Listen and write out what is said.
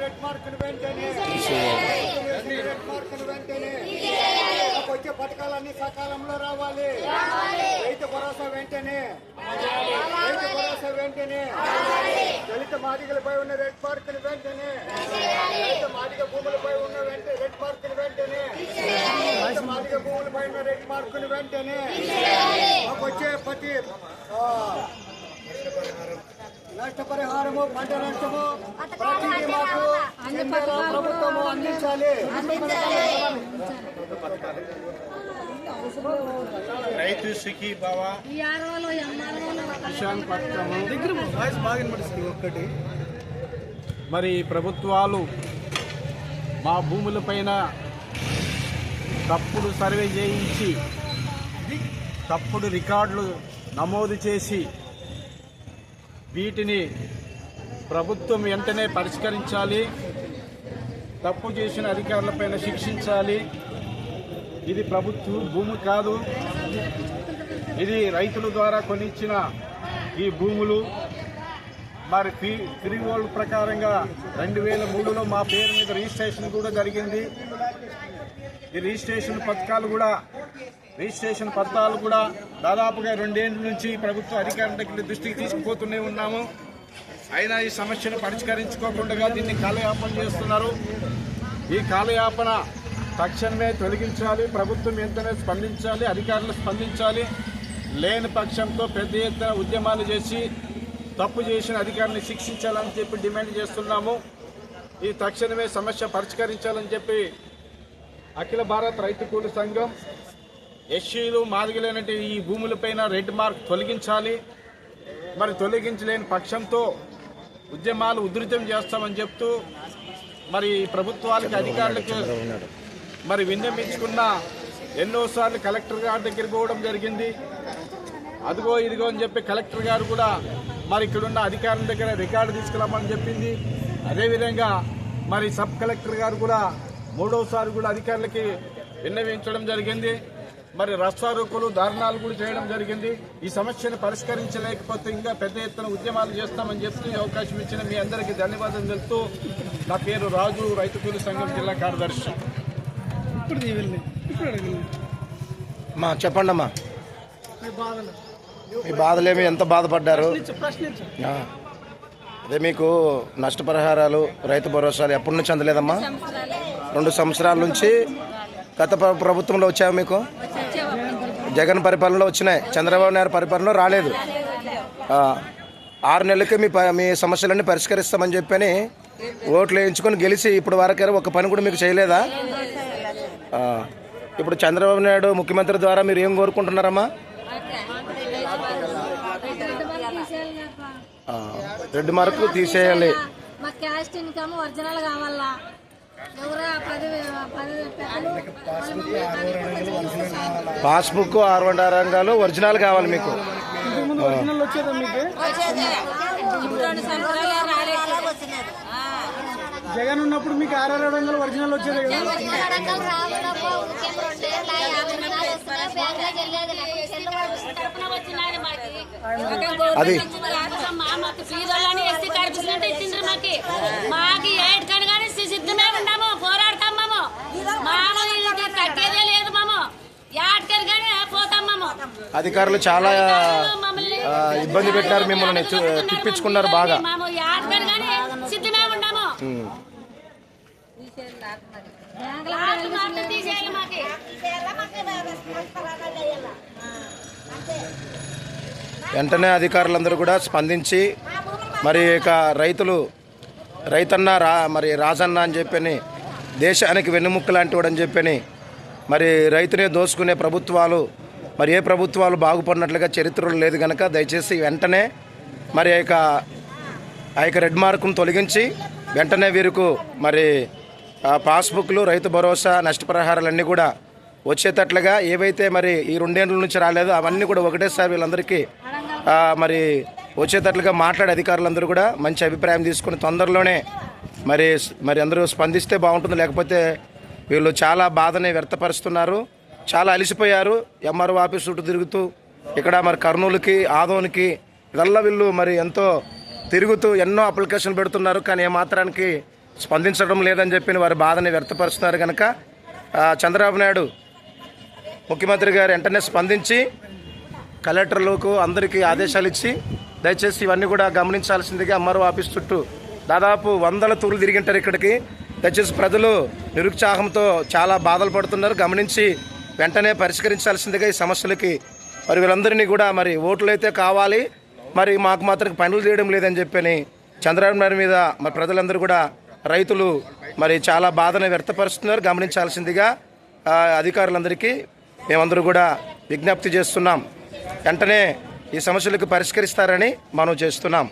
Red మార్కును వెంటనే red మార్కును వెంటనే వచ్చే పథకాలన్నీ సకాలంలో రావాలి. రైతు భరోసా వెంటనే రైతు భరోసా వెంటనే దళిత మాదిగలపై ఉన్న రెడ్ మార్కును వెంటనే దళిత మాదిగ భూములపై ఉన్న వెంట రెడ్ మార్కును వెంటనే దళిత మాదిగ భూములపై ఉన్న రెడ్ మార్కును వెంటనే మాకు వచ్చే ప్రతి నష్టపరిహారము పంట నష్టము ప్రతిదీ మాకు ప్రభుత్వము అందించాలి? రైతు సుఖీ భవ. కిసాన్ పథకము ఒక్కటి. మరి ప్రభుత్వాలు మా భూములపైన తప్పుడు సర్వే చేయించి తప్పుడు రికార్డులు నమోదు చేసి వీటిని ప్రభుత్వం వెంటనే పరిష్కరించాలి. తప్పు చేసిన అధికారులపైన శిక్షించాలి. ఇది ప్రభుత్వ భూమి కాదు. ఇది రైతుల ద్వారా కొనిచ్చిన ఈ భూములు. మరి ఫీ ఫ్రీ ఓల్డ్ ప్రకారంగా రెండు వేల మూడులో మా పేరు మీద రిజిస్ట్రేషన్ కూడా జరిగింది. ఈ రిజిస్ట్రేషన్ పథకాలు కూడా రిజిస్ట్రేషన్ పత్రాలు కూడా దాదాపుగా రెండేళ్ళ నుంచి ప్రభుత్వ అధికారుల దగ్గర దృష్టికి తీసుకుపోతూనే ఉన్నాము. అయినా ఈ సమస్యను పరిష్కరించుకోకుండా దీన్ని కాలయాపన చేస్తున్నారు. ఈ కాలయాపన తక్షణమే తొలగించాలి. ప్రభుత్వం ఎంతనే స్పందించాలి అధికారులు స్పందించాలి. లేని పక్షంతో పెద్ద ఎత్తున ఉద్యమాలు చేసి తప్పు చేసిన అధికారులను శిక్షించాలని చెప్పి డిమాండ్ చేస్తున్నాము. ఈ తక్షణమే సమస్య పరిష్కరించాలని చెప్పి అఖిల భారత్ రైతు కూలి సంఘం ఎస్సీలు మాదిగలేనట్టు ఈ భూములపైన రెడ్ మార్క్ తొలగించాలి. మరి తొలగించలేని పక్షంతో ఉద్యమాలు ఉధృతం చేస్తామని చెప్తూ మరి ప్రభుత్వాలకు అధికారులకు మరి విన్నవించుకున్న ఎన్నోసార్లు కలెక్టర్ గారి దగ్గరికి పోవడం జరిగింది. అదిగో ఇదిగో అని చెప్పి కలెక్టర్ గారు కూడా మరి ఇక్కడున్న అధికారుల దగ్గర రికార్డు తీసుకురామని చెప్పింది. అదేవిధంగా మరి సబ్ కలెక్టర్ గారు కూడా మూడవసారి కూడా అధికారులకి విన్నవించడం జరిగింది. మరి రస్తారోకులు దారుణాలు కూడా చేయడం జరిగింది. ఈ సమస్యను పరిష్కరించలేకపోతే ఇంకా పెద్ద ఎత్తున ఉద్యమాలు చేస్తామని చెప్తూ ఈ అవకాశం ఇచ్చిన మీ అందరికీ ధన్యవాదాలు తెలుపుతూ నా పేరు రాజు రైతు కూలి సంఘం జిల్లా కార్యదర్శి. ఇప్పుడు తీవెళ్ళి ఇప్పుడు అడగండి. అమ్మా చెప్పండి అమ్మా. మీ బాధలు. మీ బాధలేమి? ఎంత బాధపడ్డారు. అదే మీకు నష్టపరిహారాలు రైతు భరోసాలు ఎప్పటి నుంచి అందలేదమ్మా? రెండు సంవత్సరాల. నుంచి గత ప్ర- ప్రభుత్వంలో వచ్చావు మీకు? జగన్ పరిపాలనలో వచ్చినాయి. చంద్రబాబు నాయుడు పరిపాలనలో రాలేదు. ఆరు నెలలకి మీ ప- మీ సమస్యలన్నీ పరిష్కరిస్తామని చెప్పని ఓట్లు వేయించుకొని గెలిచి ఇప్పుడు వరకు ఒక పని కూడా మీకు చేయలేదా? ఇప్పుడు చంద్రబాబు నాయుడు ముఖ్యమంత్రి ద్వారా మీరు ఏం కోరుకుంటున్నారమ్మా? రెడ్ మార్కు తీసేయాలి. మా క్యాస్ట్ ఇన్కమ్ ఒరిజినల్ కావాలా? పాస్బుక్ ఆరు వందల రంగాలు ఒరిజినల్ కావాలి మీకు. ముందు ఒరిజినల్ వచ్చేదా మీకు? రెండు సంవత్సరాలు రాలేదు జగన్ ఉన్నప్పుడు మీకు ఆర్ఆర్ వందలు ఒరిజినల్ వచ్చేది కదా? అది. మాకు అధికారులు చాలా ఇబ్బంది పెట్టారు మిమ్మల్ని తిప్పించుకున్నారు బాగా. వెంటనే అధికారులందరూ కూడా స్పందించి మరి ఇక రైతులు రైతన్న రా మరి రాజన్న అని చెప్పని దేశానికి వెన్నుముక్క లాంటి వాడని చెప్పని మరి రైతునే దోసుకునే ప్రభుత్వాలు మరి ఏ ప్రభుత్వాలు బాగుపడినట్లుగా చరిత్రలో లేదు కనుక దయచేసి వెంటనే మరి ఆ యొక్క ఆ యొక్క రెడ్ మార్కును తొలగించి వెంటనే వీరికి మరి పాస్బుక్లు రైతు భరోసా నష్టపరిహారాలన్నీ కూడా వచ్చేటట్లుగా ఏవైతే మరి ఈ రెండేళ్ళ నుంచి రాలేదో అవన్నీ కూడా ఒకటేసారి వీళ్ళందరికీ మరి వచ్చేటట్లుగా మాట్లాడే అధికారులందరూ కూడా మంచి అభిప్రాయం తీసుకుని తొందరలోనే మరి మరి అందరూ స్పందిస్తే బాగుంటుంది. లేకపోతే వీళ్ళు చాలా బాధని వ్యక్తపరుస్తున్నారు. చాలా అలిసిపోయారు. ఎంఆర్ఓ ఆఫీస్ చుట్టూ తిరుగుతూ ఇక్కడ మరి కర్నూలుకి ఆదోనికి ఇదల్లా వీళ్ళు మరి ఎంతో తిరుగుతూ ఎన్నో అప్లికేషన్లు పెడుతున్నారు. కానీ ఏమాత్రానికి స్పందించడం లేదని చెప్పి వారి బాధని వ్యక్తపరుస్తున్నారు కనుక చంద్రబాబు నాయుడు ముఖ్యమంత్రి గారు వెంటనే స్పందించి కలెక్టర్లకు అందరికీ ఆదేశాలు ఇచ్చి దయచేసి ఇవన్నీ కూడా గమనించాల్సిందిగా ఎంఆర్ఓ ఆఫీస్ చుట్టూ దాదాపు వందల తూర్లు తిరిగింటారు ఇక్కడికి. దయచేసి ప్రజలు నిరుత్సాహంతో చాలా బాధలు పడుతున్నారు. గమనించి వెంటనే పరిష్కరించాల్సిందిగా ఈ సమస్యలకి మరి వీళ్ళందరినీ కూడా మరి ఓట్లు అయితే కావాలి మరి మాకు మాత్రం పనులు చేయడం లేదని చెప్పని చంద్రబాబు నాయుడు మీద మరి ప్రజలందరూ కూడా రైతులు మరి చాలా బాధను వ్యక్తపరుస్తున్నారు. గమనించాల్సిందిగా అధికారులందరికీ మేమందరూ కూడా విజ్ఞప్తి చేస్తున్నాం. వెంటనే ఈ సమస్యలకు పరిష్కరిస్తారని మనం చేస్తున్నాం.